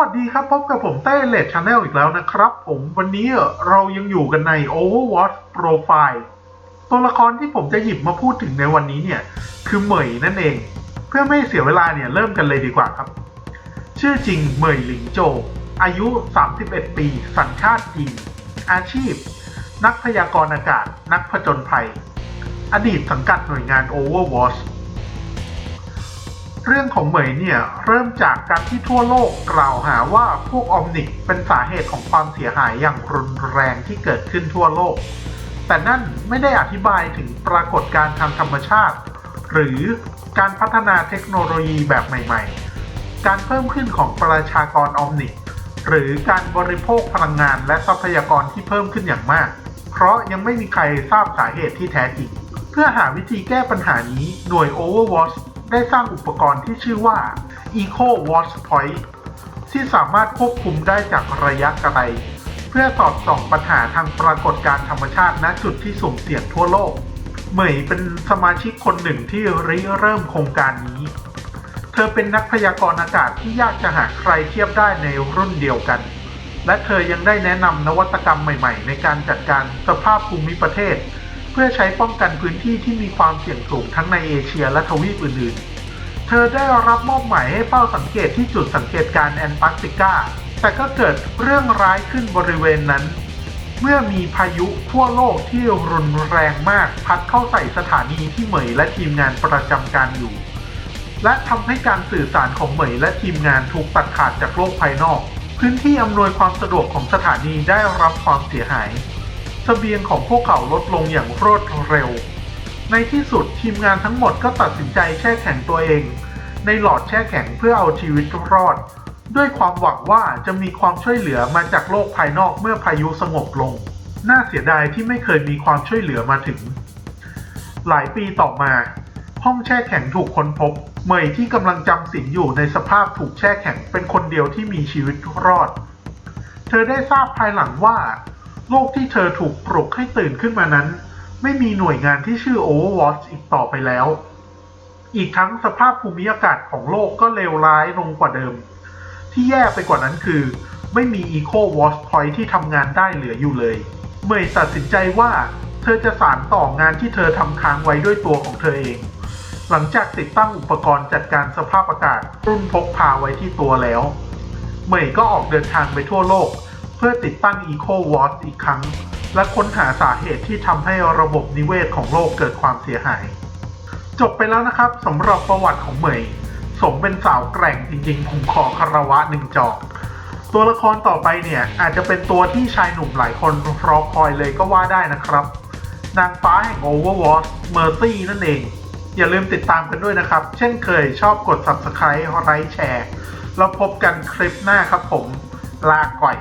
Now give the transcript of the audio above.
วัสดีครับ พบกับผมเต้เลดชาแนลอีกแล้วนะครับ ผมวันนี้เรายังอยู่กันใน Overwatch Profile ตัวละครที่ผมจะหยิบมาพูดถึงในวันนี้เนี่ย คือเหมยนั่นเอง เพื่อไม่เสียเวลาเนี่ยเริ่มกันเลยดีกว่าครับ ชื่อจริงเหมยหลิงโจ อายุ 31 ปี สัญชาติจีนอาชีพ นักพยากรณ์อากาศ นักผจญภัย อดีตสังกัดหน่วยงาน Overwatch เรื่องของเหมยเนี่ย เริ่มจากการที่ทั่วโลกกล่าวหาว่าพวกออมนิกเป็นสาเหตุของความเสียหายอย่างรุนแรงที่เกิดขึ้นทั่วโลก แต่นั่นไม่ได้อธิบายถึงปรากฏการณ์ทางธรรมชาติ หรือการพัฒนาเทคโนโลยีแบบใหม่ ๆ การเพิ่มขึ้นของประชากรออมนิกหรือการบริโภคพลังงานและทรัพยากรที่เพิ่มขึ้นอย่างมาก เพราะยังไม่มีใครทราบสาเหตุที่แท้จริง เพื่อหาวิธีแก้ปัญหานี้หน่วย Overwatch ได้สร้างอุปกรณ์ที่ชื่อว่า Eco Watch Point ที่สามารถควบคุมได้จากระยะไกล เพื่อสอดส่องปัญหาทางปรากฏการธรรมชาติณจุดที่สุ่มเสี่ยงทั่วโลก เหมยเป็นสมาชิกคนหนึ่งที่ริเริ่มโครงการนี้ เธอเป็นนักพยากรณ์อากาศที่ยากจะหาใครเทียบได้ในรุ่นเดียวกัน และเธอยังได้แนะนำนวัตกรรมใหม่ ๆ ในการจัดการสภาพภูมิประเทศ เพื่อใช้ป้องกันพื้นที่ที่มีความเสี่ยงสูงทั้งในเอเชียและทวีปอื่นๆ เธอได้รับมอบหมายให้เฝ้าสังเกตที่จุดสังเกตการแอนตาร์กติกา แต่ก็เกิดเรื่องร้ายขึ้นบริเวณนั้น เมื่อมีพายุทั่วโลกที่รุนแรงมากพัดเข้าใส่สถานีที่เหมยและทีมงานประจำการอยู่ และทำให้การสื่อสารของเหมยและทีมงานถูกตัดขาดจากโลกภายนอก พื้นที่อำนวยความสะดวกของสถานีได้รับความเสียหายเสบียงของพวกเขาลดลงอย่างรวดเร็ว ในที่สุดทีมงานทั้งหมดก็ตัดสินใจแช่แข็งตัวเอง ในหลอดแช่แข็งเพื่อเอาชีวิตรอด ด้วยความหวังว่าจะมีความช่วยเหลือมาจากโลกภายนอกเมื่อพายุสงบลง น่าเสียดายที่ไม่เคยมีความช่วยเหลือมาถึง หลายปีต่อมา ห้องแช่แข็งถูกค้นพบเมยที่กำลังจำศีลอยู่ในสภาพถูกแช่แข็งเป็นคนเดียวที่มีชีวิตรอด เธอได้ทราบภายหลังว่า โลกที่เธอถูกปลุกให้ตื่นขึ้นมานั้น ไม่มีหน่วยงานที่ชื่อ Overwatch อีกต่อไปแล้ว อีกทั้งสภาพภูมิอากาศของโลกก็เลวร้ายลงกว่าเดิม ที่แย่ไปกว่านั้นคือ ไม่มี Eco Watch Point ที่ทำงานได้เหลืออยู่เลย เมย์ตัดสินใจว่าเธอจะสานต่องานที่เธอทำค้างไว้ด้วยตัวของเธอเอง หลังจากติดตั้งอุปกรณ์จัดการสภาพอากาศรุ่นพกพาไว้ที่ตัวแล้ว เมย์ก็ออกเดินทางไปทั่วโลก เพื่อติดตั้ง Eco Watch อีกครั้ง และค้นหาสาเหตุที่ทำให้ระบบนิเวศของโลกเกิดความเสียหาย จบไปแล้วนะครับสำหรับประวัติของเหมย สมเป็นสาวแกร่งจริงๆผมขอคารวะหนึ่งจอกตัวละครต่อไปเนี่ยอาจจะเป็นตัวที่ชายหนุ่มหลายคนรอคอยเลยก็ว่าได้นะครับ นางฟ้าแห่ง Overwatch Mercy นั่นเอง อย่าลืมติดตามกันด้วยนะครับ เช่นเคยชอบกด Subscribe ไลค์แชร์แล้วพบกันคลิปหน้าครับผม ลาก่อย